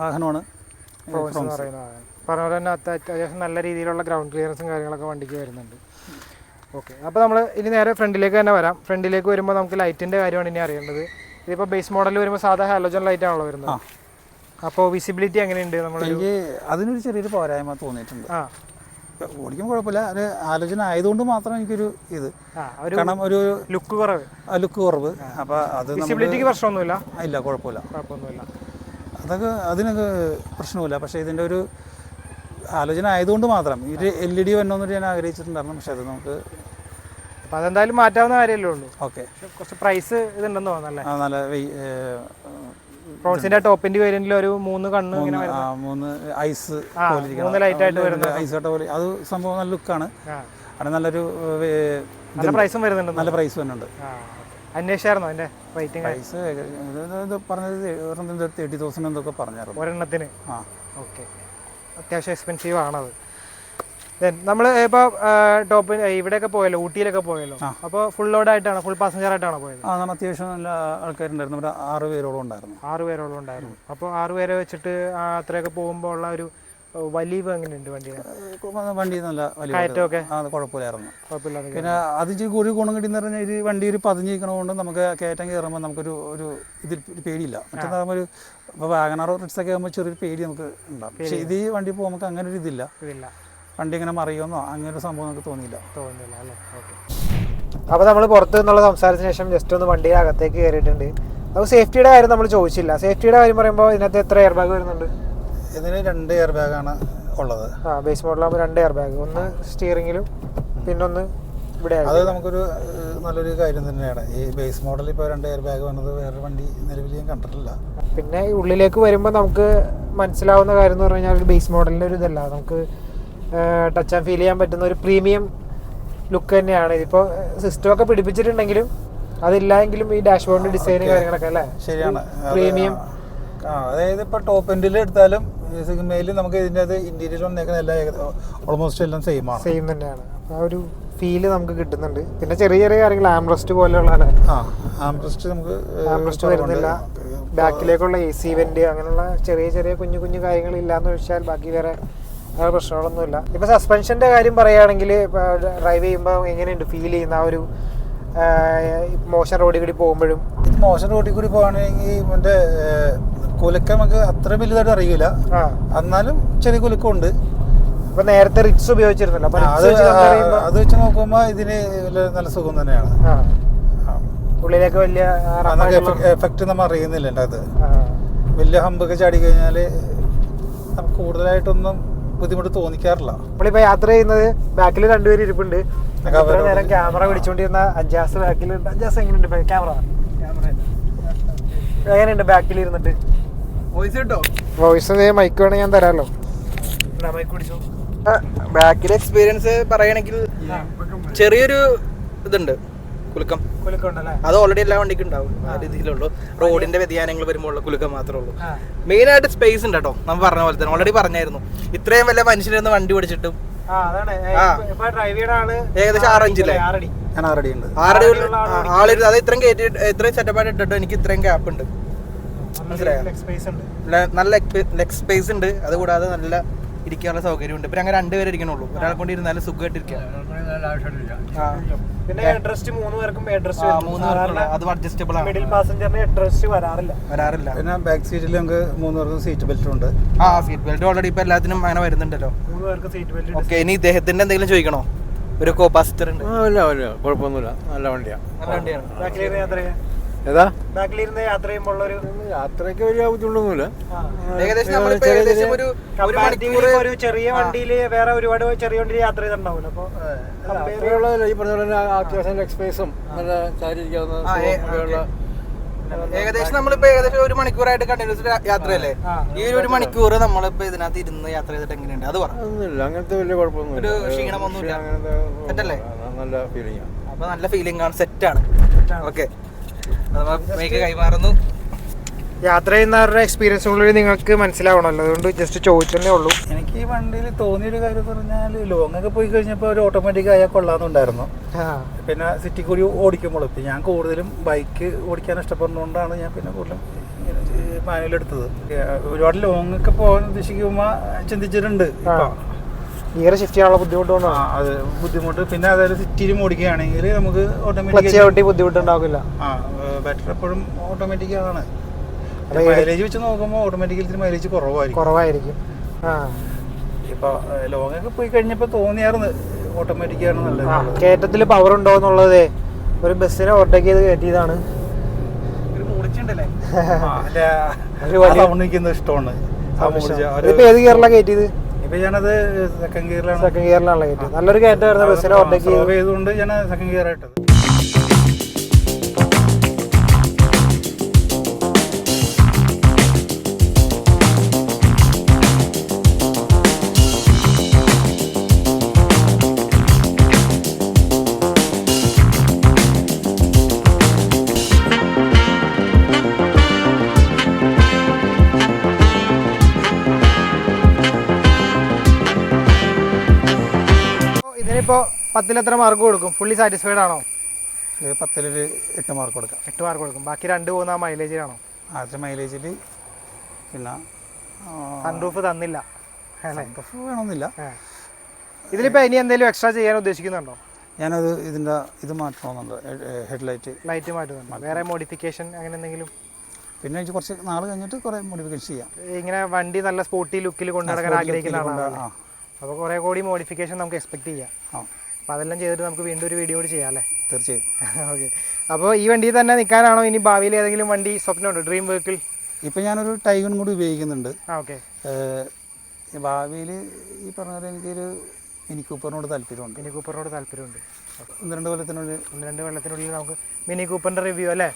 വാഹനമാണ് പറഞ്ഞ പോലെ തന്നെ അത്യാവശ്യം നല്ല രീതിയിലുള്ള ഗ്രൗണ്ട് ക്ലിയറൻസും കാര്യങ്ങളൊക്കെ വണ്ടിക്ക് വരുന്നുണ്ട്. ഓക്കെ അപ്പോൾ നമ്മൾ ഇനി നേരെ ഫ്രണ്ടിലേക്ക് തന്നെ വരാം. ഫ്രണ്ടിലേക്ക് വരുമ്പോൾ നമുക്ക് ലൈറ്റിന്റെ കാര്യമാണ് ഇനി അറിയേണ്ടത്. ഇതിപ്പോൾ ബേസ് മോഡൽ വരുമ്പോൾ സാധാ ഹാലോജൻ ലൈറ്റ് ആണല്ലോ വരുന്നത്. അപ്പോൾ വിസിബിലിറ്റി എങ്ങനെയുണ്ട് നമ്മൾ എനിക്ക് അതിനൊരു ചെറിയൊരു പോരായ്മ തോന്നിയിട്ടുണ്ട്. ആ. ഓടിക്കുമ്പോൾ കുഴപ്പമില്ല. ഒരു ആലോചന ആയതുകൊണ്ട് മാത്രം എനിക്കൊരു ഇത്. കാരണം ഒരു ലുക്ക് കുറവ്. ലുക്ക് കുറവ്. അപ്പോൾ അത് വിസിബിലിറ്റിക്ക് പ്രശ്നമൊന്നുമില്ല? ഇല്ല കുഴപ്പമില്ല. കുഴപ്പമൊന്നുമില്ല. അതൊക്കെ അതിനൊക്കെ പ്രശ്നമില്ല. പക്ഷേ ഇതിന്റെ ഒരു ആലോചന ആയതുകൊണ്ട് മാത്രം. ഒരു എൽ ഇ ഡി വരണമെന്നൊരു ഞാൻ ആഗ്രഹിച്ചിട്ടുണ്ടായിരുന്നു. പക്ഷേ അത് നമുക്ക് അപ്പോൾ അതെന്തായാലും മാറ്റാവുന്ന കാര്യമല്ലേ ഉള്ളൂ. ഓക്കെ. കുറച്ച് പ്രൈസ് ഇതുണ്ടെന്ന് തോന്നുന്നല്ലേ നല്ല പ്രോൺസിന്റെ ടോപ്പിന്റെ വേരിയന്റിൽ ഒരു മൂന്ന് കണ്ണ് ഇങ്ങനെ മൂന്ന് ഐസ് മൂന്ന് ലൈറ്റ് ആയിട്ട് വരുന്നത്. ഐസ് ആയിട്ട് പോലെ. അത് സംഭവം നല്ല ലുക്കാണ്. അവിടെ നല്ലൊരു നല്ല പ്രൈസും വരുന്നുണ്ട് നല്ല പ്രൈസ് വരുന്നുണ്ട്. അന്വേഷിച്ചായിരുന്നോ അതിന്റെ റേറ്റിംഗ് പ്രൈസ് പറഞ്ഞത് ഒരെണ്ണത്തിന് തേർട്ടി തൗസൻഡ് എന്തൊക്കെ പറഞ്ഞായിരുന്നു. ഒരെണ്ണത്തിന്? ആ. ഓക്കെ അത്യാവശ്യം എക്സ്പെൻസീവ് ആണത്. ദെൻ നമ്മൾ ഇപ്പോൾ ടോപ്പ് ഇവിടെയൊക്കെ പോയല്ലോ ഊട്ടിയിലൊക്കെ പോയല്ലോ. അപ്പോൾ ഫുൾ ലോഡ് ആയിട്ടാണ് ഫുൾ പാസഞ്ചർ ആയിട്ടാണ് പോയത്? ആ നമ്മൾ അത്യാവശ്യം നല്ല ആൾക്കാരുണ്ടായിരുന്നു. ഇവിടെ ആറ് പേരോളം ഉണ്ടായിരുന്നു. ആറ് പേരോളം ഉണ്ടായിരുന്നു. അപ്പോൾ ആറ് പേരെ വെച്ചിട്ട് അത്രയൊക്കെ പോകുമ്പോൾ ഉള്ള ഒരു വലിയ വലിവ് എങ്ങനെയുണ്ട് വണ്ടിയുടെ? വണ്ടി നല്ല കയറ്റമൊക്കെ? അത് കുഴപ്പമില്ലായിരുന്നു. കുഴപ്പമില്ലാതെ പിന്നെ അത് ഒരു ഗുണം കിട്ടിയെന്ന് പറഞ്ഞാൽ ഇത് വണ്ടി ഒരു പതിഞ്ഞിരിക്കണതുകൊണ്ട് നമുക്ക് കയറ്റം കയറുമ്പോൾ നമുക്കൊരു ഒരു ഇതിൽ പേടിയില്ല. മറ്റേതാകുമ്പോൾ ഒരു ഇപ്പോൾ വാഗനാറോ റിട്സൊക്കെ ആകുമ്പോൾ ചെറിയൊരു പേടി നമുക്ക് ഉണ്ടാകും പക്ഷേ ഇത് ഈ വണ്ടി പോകുമ്പോൾ നമുക്ക് അങ്ങനെ ഒരു ഇതില്ല. ഇതില്ല. വണ്ടി ഇങ്ങനെ മറിയുമെന്നോ അങ്ങനെ ഒരു സംഭവം നമുക്ക് തോന്നിയില്ല. തോന്നിയില്ല അല്ലേ? ഓക്കെ. അപ്പോൾ നമ്മൾ പുറത്ത് നിന്നുള്ള സംസാരത്തിന് ശേഷം ജസ്റ്റ് ഒന്ന് വണ്ടിയുടെ അകത്തേക്ക് കയറിയിട്ടുണ്ട്. അപ്പോൾ സേഫ്റ്റിയുടെ കാര്യം നമ്മൾ ചോദിച്ചില്ല. സേഫ്റ്റിയുടെ കാര്യം പറയുമ്പോൾ ഇതിനകത്ത് എത്ര എയർ ബാഗ് വരുന്നുണ്ട്? ഇതിന് രണ്ട് എയർ ബാഗാണ് ഉള്ളത്. ആ ബേസ് മോഡലാകുമ്പോൾ രണ്ട് എയർ ബാഗ് ഒന്ന് സ്റ്റിയറിങ്ങിലും പിന്നൊന്ന് ഇവിടെ അത് നമുക്കൊരു നല്ലൊരു കാര്യം തന്നെയാണ്. ഈ ബേസ് മോഡൽ ഇപ്പോൾ രണ്ട് എയർ ബാഗ് വന്നത് വേറെ വണ്ടി നിലവിൽ ഞാൻ കണ്ടിട്ടില്ല. പിന്നെ ഉള്ളിലേക്ക് വരുമ്പോൾ നമുക്ക് മനസ്സിലാവുന്ന കാര്യം എന്ന് പറഞ്ഞു കഴിഞ്ഞാൽ ഒരു ബേസ് മോഡലിന്റെ ഒരു ഇതല്ല. നമുക്ക് ടച്ച് ആൻഡ് ഫീൽ ചെയ്യാൻ പറ്റുന്ന ഒരു പ്രീമിയം ലുക്ക് തന്നെയാണ്. ഇതിപ്പോൾ സിസ്റ്റമൊക്കെ പിടിപ്പിച്ചിട്ടുണ്ടെങ്കിലും അതില്ലെങ്കിലും ഈ ഡാഷ്ബോർഡിന്റെ ഡിസൈനും കാര്യങ്ങളൊക്കെ അല്ലേ? ശരിയാണ്. പ്രീമിയം അതായത് ഇപ്പോൾ ടോപ്പ് എൻഡിൽ എടുത്താലും സിഗ്മയിൽ നമുക്ക് ഇതിന്റെ അത് ഇന്റീരിയൽ വന്നേക്കുന്ന എല്ലാം ഓൾമോസ്റ്റ് എല്ലാം സെയിം ആണ്. സെയിം തന്നെയാണ്. ആ ഒരു ഫീൽ നമുക്ക് കിട്ടുന്നുണ്ട്. പിന്നെ ചെറിയ ചെറിയ കാര്യങ്ങൾ ആംബ്രസ്റ്റ് പോലെയുള്ള ആംബ്രസ്റ്റ് നമുക്ക് ആംബ്രസ്റ്റ് വരുന്നില്ല. ബാക്കിലേക്കുള്ള എ സി വെന്റ് അങ്ങനെയുള്ള ചെറിയ ചെറിയ കുഞ്ഞു കുഞ്ഞു കാര്യങ്ങൾ ഇല്ലാന്ന് വെച്ചാൽ ബാക്കി വേറെ വേറെ പ്രശ്നങ്ങളൊന്നുമില്ല. ഇപ്പൊ സസ്പെൻഷന്റെ കാര്യം പറയുകയാണെങ്കിൽ ഡ്രൈവ് ചെയ്യുമ്പോൾ എങ്ങനെയുണ്ട്? ഫീൽ ചെയ്യുന്ന ആ ഒരു മോശം റോഡിൽ കൂടി പോകുമ്പോഴും. മോശം റോഡിൽ കൂടി പോകുകയാണെങ്കിൽ എന്റെ കുലക്ക നമുക്ക് അത്ര വലുതായിട്ട് അറിയില്ല. എന്നാലും ചെറിയ കുലുക്കമുണ്ട്. ഇപ്പൊ നേരത്തെ റിക്സ് ഉപയോഗിച്ചിരുന്നല്ലോ. അപ്പൊ അത് വെച്ച് നോക്കുമ്പോൾ ഇതിന് നല്ല സുഖം തന്നെയാണ്. ഉള്ളിലേക്ക് വലിയ എഫക്റ്റ് നമ്മൾ അറിയുന്നില്ല അത് വലിയ ഹമ്പൊക്കെ ചാടി കഴിഞ്ഞാൽ നമുക്ക് കൂടുതലായിട്ടൊന്നും ബുദ്ധിമുട്ട് തോന്നിക്കാറില്ല. നമ്മളിപ്പോ യാത്ര ചെയ്യുന്നത് ബാക്കിൽ രണ്ടുപേര് ഇരിപ്പുണ്ട്. നേരം ക്യാമറ പിടിച്ചോണ്ടിരുന്ന അഞ്ചാസ് ബാക്കിൽ അഞ്ചാസ് എങ്ങനെയുണ്ട്? ക്യാമറ. എങ്ങനെയുണ്ട് ബാക്കിൽ ഇരുന്നിട്ട്? വോയിസ് മൈക്ക് വേണമെങ്കിൽ ഞാൻ തരാമല്ലോ മൈക്ക് പിടിച്ചോ? ബാക്കിലെ എക്സ്പീരിയൻസ് പറയണെങ്കിൽ ചെറിയൊരു ഇതുണ്ട്. കുലുക്കം. കുലുക്കുണ്ടല്ലേ അത് ഓൾറെഡി എല്ലാ വണ്ടിക്കും ഉണ്ടാവും ആ. രീതിയിലുള്ളൂ. റോഡിന്റെ വ്യതിയാനങ്ങൾ വരുമ്പോൾ ഉള്ള കുലുക്കം മാത്രമേ ഉള്ളൂ. മെയിൻ ആയിട്ട് സ്പേസ് ഉണ്ട് കേട്ടോ നമ്മൾ പറഞ്ഞ പോലെ തന്നെ. ഓൾറെഡി പറഞ്ഞായിരുന്നു. ഇത്രയും വല്ല മനുഷ്യരൊന്ന് വണ്ടി പിടിച്ചിട്ടും ഏകദേശം ആറ് ഇഞ്ചില്ലേ? ആറടി. ഞാൻ ആറടി ഉണ്ട്. ആരുടെ ആളിരുന്ന് അത് ഇത്രയും കയറ്റി ഇത്രയും സെറ്റപ്പായിട്ട് ഇട്ടിട്ട് എനിക്ക് ഇത്രയും ഗ്യാപ്പ് ഉണ്ട്. മനസ്സിലായോ? നല്ല ലെഗ് സ്പേസ് ഉണ്ട്. അതുകൂടാതെ നല്ല ഇരിക്കാനുള്ള സൗകര്യം ഉണ്ട് ഇപ്പൊ അങ്ങനെ രണ്ടുപേരെ ഇരിക്കണുള്ളൂ. ഒരാളെ കൊണ്ട് ഇരുന്നാലും സുഖമായിട്ട് ഇരിക്കാം. പിന്നെ ഹെഡ്രസ്റ്റ് മൂന്ന് പേർക്കും ഹെഡ്രസ്റ്റ് മൂന്ന് പേർക്കുള്ള അത് അഡ്ജസ്റ്റബിൾ ആണ്. മിഡിൽ പാസഞ്ചറിന് ഹെഡ്രസ്റ്റ് വരാറില്ല. വരാറില്ല. പിന്നെ ബാക്ക് സീറ്റിൽ നമുക്ക് മൂന്ന് പേർക്കും സീറ്റ് ബെൽറ്റ് ഉണ്ട്. ആ സീറ്റ് ബെൽറ്റ് ഓൾറെഡി ഇപ്പൊ എല്ലാത്തിനും അങ്ങനെ വരുന്നുണ്ടല്ലോ. മൂന്ന് പേർക്ക് സീറ്റ് ബെൽറ്റ് ഓക്കെ ഇനി ഇദ്ദേഹത്തിന്റെ എന്തെങ്കിലും ചോദിക്കണോ? ഒരു കോപ്പാസിറ്റർ ഉണ്ട്. ആ, ഇല്ല ഇല്ല കുഴപ്പമൊന്നുമില്ല. നല്ല വണ്ടിയാണ് നല്ല വണ്ടിയാണ്. ഏതാ? ബാക്കിലിരുന്ന് യാത്ര ചെയ്യുമ്പോൾ ഉള്ളൊരു യാത്രയ്ക്ക് വലിയ ബുദ്ധിമുട്ടൊന്നുമില്ല. ഏകദേശം നമ്മളിപ്പോ ഏകദേശം ഒരു ഒരു മണിക്കൂർ ഒരു ചെറിയ വണ്ടിയിൽ വേറെ ഒരുപാട് ചെറിയ വണ്ടിയിൽ യാത്ര ചെയ്തിട്ടുണ്ടാവില്ല. അപ്പോൾ ഈ പറഞ്ഞ പോലെ തന്നെ അത്യാവശ്യം ലെഗ് സ്പേസും നല്ല ചാരിയിരിക്കാവുന്ന ഏകദേശം നമ്മളിപ്പോ ഏകദേശം ഒരു മണിക്കൂറായിട്ട് കണ്ടിന്യൂസ് യാത്രയല്ലേ? ഈ ഒരു ഒരു മണിക്കൂർ നമ്മളിപ്പോ ഇതിനകത്ത് ഇരുന്ന് യാത്ര ചെയ്തിട്ട് എങ്ങനെയുണ്ട്? അത് പറഞ്ഞില്ല അങ്ങനത്തെ വലിയ കുഴപ്പമൊന്നും ഒരു ക്ഷീണമൊന്നുമില്ല. സെറ്റല്ലേ? നല്ല ഫീലിംഗ് ആണ്. അപ്പൊ നല്ല ഫീലിംഗ് ആണ്. സെറ്റാണ്. ഓക്കെ. കൈമാറുന്നു. യാത്ര ചെയ്യുന്നവരുടെ എക്സ്പീരിയൻസ് കൂടി നിങ്ങൾക്ക് മനസ്സിലാവണമല്ലോ. അതുകൊണ്ട് ജസ്റ്റ് ചോദിച്ചതേ ഉള്ളൂ. എനിക്ക് ഈ വണ്ടിയിൽ തോന്നിയൊരു കാര്യം പറഞ്ഞാൽ ലോങ് ഒക്കെ പോയി കഴിഞ്ഞപ്പോൾ ഒരു ഓട്ടോമാറ്റിക് ആയാൽ കൊള്ളാമെന്നുണ്ടായിരുന്നു. പിന്നെ സിറ്റി കൂടി ഓടിക്കുമ്പോൾ ഇപ്പം ഞാൻ കൂടുതലും ബൈക്ക് ഓടിക്കാൻ ഇഷ്ടപ്പെടുന്നതുകൊണ്ടാണ് ഞാൻ പിന്നെ കൂടുതലും മാനുവൽ എടുത്തത്. ഒരുപാട് ലോങ് ഒക്കെ പോകാൻ ഉദ്ദേശിക്കുമ്പോൾ ചിന്തിച്ചിട്ടുണ്ട് ഇപ്പം. ഗിയർ ഷിഫ്റ്റ് ചെയ്യാനുള്ള ബുദ്ധിമുട്ട് ആ, അത് ബുദ്ധിമുട്ട്. പിന്നെ അതായത് സിറ്റിയിലും ഓടിക്കുകയാണെങ്കിൽ നമുക്ക് ഓട്ടോമാറ്റിക് ബുദ്ധിമുട്ടുണ്ടാവില്ല. ആ ബാറ്ററി എപ്പോഴും ഓട്ടോമാറ്റിക് ആണ്. മൈലേജ് വെച്ച് നോക്കുമ്പോൾ ഓട്ടോമാറ്റിക്കലി മൈലേജ് കുറവായിരിക്കും. കുറവായിരിക്കും. ആ. ഇപ്പോൾ ലോങ് ഒക്കെ പോയി കഴിഞ്ഞപ്പോൾ തോന്നിയായിരുന്നു. ഓട്ടോമാറ്റിക് ആണ് നല്ലത്. കയറ്റത്തിൽ പവർ ഉണ്ടോ എന്നുള്ളത്. ഒരു ബസ്സിനെ ഓവർടേക്ക് ചെയ്ത് കയറ്റിയതാണ്. ഇഷ്ടമാണ്. ഇതിപ്പോ ഏത് ഗിയറിലാണ് കയറ്റിയത്? ഇപ്പൊ ഞാനത് സെക്കൻഡ് ഗിയറിലാണ് സെക്കൻഡ് ഗിയറിലാണ് കയറ്റിയത് നല്ലൊരു കയറ്റമായിരുന്നു. ബസ്സിനെ ഓവർടേക്ക് ചെയ്തുകൊണ്ട് ഞാൻ സെക്കൻഡ് ഗിയർ ആയിട്ടത്. ഇതിനിപ്പോ പത്തിലെത്ര മാർക്ക് കൊടുക്കും? ഫുള്ളി സാറ്റിസ്ഫൈഡ് ആണോ? പത്തിലൊരു എട്ട് മാർക്ക് കൊടുക്കാം. എട്ട് മാർക്ക് കൊടുക്കും. ബാക്കി രണ്ട് പോകുന്ന ആ മൈലേജിലാണോ ആദ്യത്തെ മൈലേജിൽ പിന്നെ സൺറൂഫ് തന്നില്ല. സൺറൂഫ് വേണമെന്നില്ല. ഇതിലിപ്പോൾ ഇനി എന്തെങ്കിലും എക്സ്ട്രാ ചെയ്യാൻ ഉദ്ദേശിക്കുന്നുണ്ടോ? ഞാനത് ഇതിന്റെ ഇത് മാറ്റണമെന്നുണ്ട്. Head light മാറ്റുന്നുണ്ടോ. വേറെ മോഡിഫിക്കേഷൻ അങ്ങനെ എന്തെങ്കിലും? പിന്നെ എനിക്ക് കുറച്ച് നാൾ കഴിഞ്ഞിട്ട് കുറേ മോഡിഫിക്കേഷൻ ചെയ്യാം. ഇങ്ങനെ വണ്ടി നല്ല സ്പോർട്ടി ലുക്കിൽ കൊണ്ടുനടക്കാൻ ആഗ്രഹിക്കുന്ന ആളാണ്. അപ്പോൾ കുറേ കൂടി മോഡിഫിക്കേഷൻ നമുക്ക് എക്സ്പെക്ട് ചെയ്യാം. ആ. അപ്പോൾ അതെല്ലാം ചെയ്തിട്ട് നമുക്ക് വീണ്ടും ഒരു വീഡിയോ കൂടി ചെയ്യാം അല്ലേ? തീർച്ചയായും. ഓക്കെ അപ്പോൾ ഈ വണ്ടിയിൽ തന്നെ നിൽക്കാനാണോ ഇനി ഭാവിയിൽ ഏതെങ്കിലും വണ്ടി സ്വപ്നമുണ്ടോ? ഡ്രീം വെഹിക്കിൾ ഇപ്പം ഞാനൊരു ടൈഗൺ കൂടി ഉപയോഗിക്കുന്നുണ്ട്. ഓക്കെ ഭാവിയിൽ ഈ പറഞ്ഞ പോലെ എനിക്കൊരു മിനി കൂപ്പറിനോട് താല്പര്യമുണ്ട്. മിനി കൂപ്പറിനോട് താല്പര്യമുണ്ട്. ഒന്ന് രണ്ട് കൊല്ലത്തിനുള്ളിൽ ഒന്ന് രണ്ട് കൊല്ലത്തിനുള്ളിൽ നമുക്ക് മിനി കൂപ്പറിന്റെ റിവ്യൂ അല്ലേ?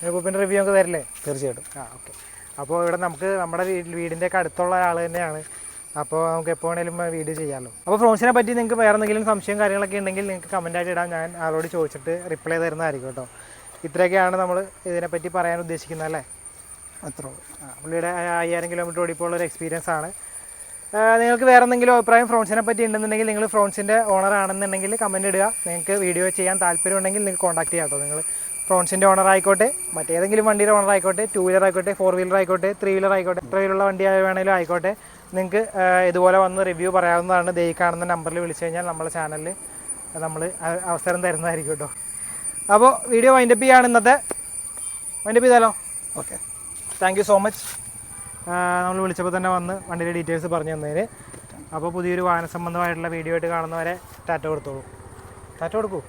മിനി കൂപ്പറിന്റെ റിവ്യൂ നമുക്ക് തരില്ലേ? തീർച്ചയായിട്ടും. ആ ഓക്കെ അപ്പോൾ ഇവിടെ നമുക്ക് നമ്മുടെ വീട് വീടിന്റെ ഒക്കെ അടുത്തുള്ള ആൾ തന്നെയാണ്. അപ്പോൾ നമുക്ക് എപ്പോൾ വേണേലും വീഡിയോ ചെയ്യാമല്ലോ അപ്പോൾ ഫ്രോൺസിനെ പറ്റി നിങ്ങൾക്ക് വേറെ എന്തെങ്കിലും സംശയം കാര്യങ്ങളൊക്കെ ഉണ്ടെങ്കിൽ നിങ്ങൾക്ക് കമന്റായിട്ട് ഇടാം ഞാൻ ആളോട് ചോദിച്ചിട്ട് റിപ്ലൈ തരുന്നതായിരിക്കും കേട്ടോ ഇത്രയൊക്കെയാണ് നമ്മൾ ഇതിനെപ്പറ്റി പറയാൻ ഉദ്ദേശിക്കുന്നത് അല്ലേ? അത്ര പുള്ളിയുടെ അയ്യായിരം കിലോമീറ്റർ ഓടിപ്പോൾ ഒരു എക്സ്പീരിയൻസ് ആണ്. നിങ്ങൾക്ക് വേറെ എന്തെങ്കിലും അഭിപ്രായം ഫ്രോൺസിനെ പറ്റി ഉണ്ടെന്നുണ്ടെങ്കിൽ നിങ്ങൾ ഫ്രോൺസിന്റെ ഓണർ ആണെന്നുണ്ടെങ്കിൽ കമന്റ് ഇടുക. നിങ്ങൾക്ക് വീഡിയോ ചെയ്യാൻ താല്പര്യം ഉണ്ടെങ്കിൽ നിങ്ങൾക്ക് കോൺടാക്ട് ചെയ്യാം കേട്ടോ നിങ്ങൾ ഫ്രോൺസിന്റെ ഓണർ ആയിക്കോട്ടെ മറ്റേതെങ്കിലും വണ്ടിയുടെ ഓണർ ആയിക്കോട്ടെ ടൂ വീലർ ആയിക്കോട്ടെ ഫോർ വീലർ ആയിക്കോട്ടെ ത്രീ വീലർ ആയിക്കോട്ടെ എത്ര വീലുള്ള വണ്ടി വേണമെങ്കിലും ആയിക്കോട്ടെ. നിങ്ങൾക്ക് ഇതുപോലെ വന്ന് റിവ്യൂ പറയാവുന്നതാണ്. ദേ കാണുന്ന നമ്പറിൽ വിളിച്ചു കഴിഞ്ഞാൽ നമ്മളെ ചാനലിൽ നമ്മൾ അവസരം തരുന്നതായിരിക്കും കേട്ടോ അപ്പോൾ വീഡിയോ വൈൻഡപ്പ് ചെയ്യാണ് ഇന്നത്തെ. വൈൻഡപ്പ് ചെയ്താലോ? Okay thank you so much നമ്മൾ വിളിച്ചപ്പോൾ തന്നെ വന്ന് വണ്ടിയുടെ ഡീറ്റെയിൽസ് പറഞ്ഞു തന്നതിന്. അപ്പോൾ പുതിയൊരു വാഹന സംബന്ധമായിട്ടുള്ള വീഡിയോ ആയിട്ട് കാണുന്നവരെ ടാറ്റ കൊടുത്തോളൂ. ടാറ്റ കൊടുക്കൂ.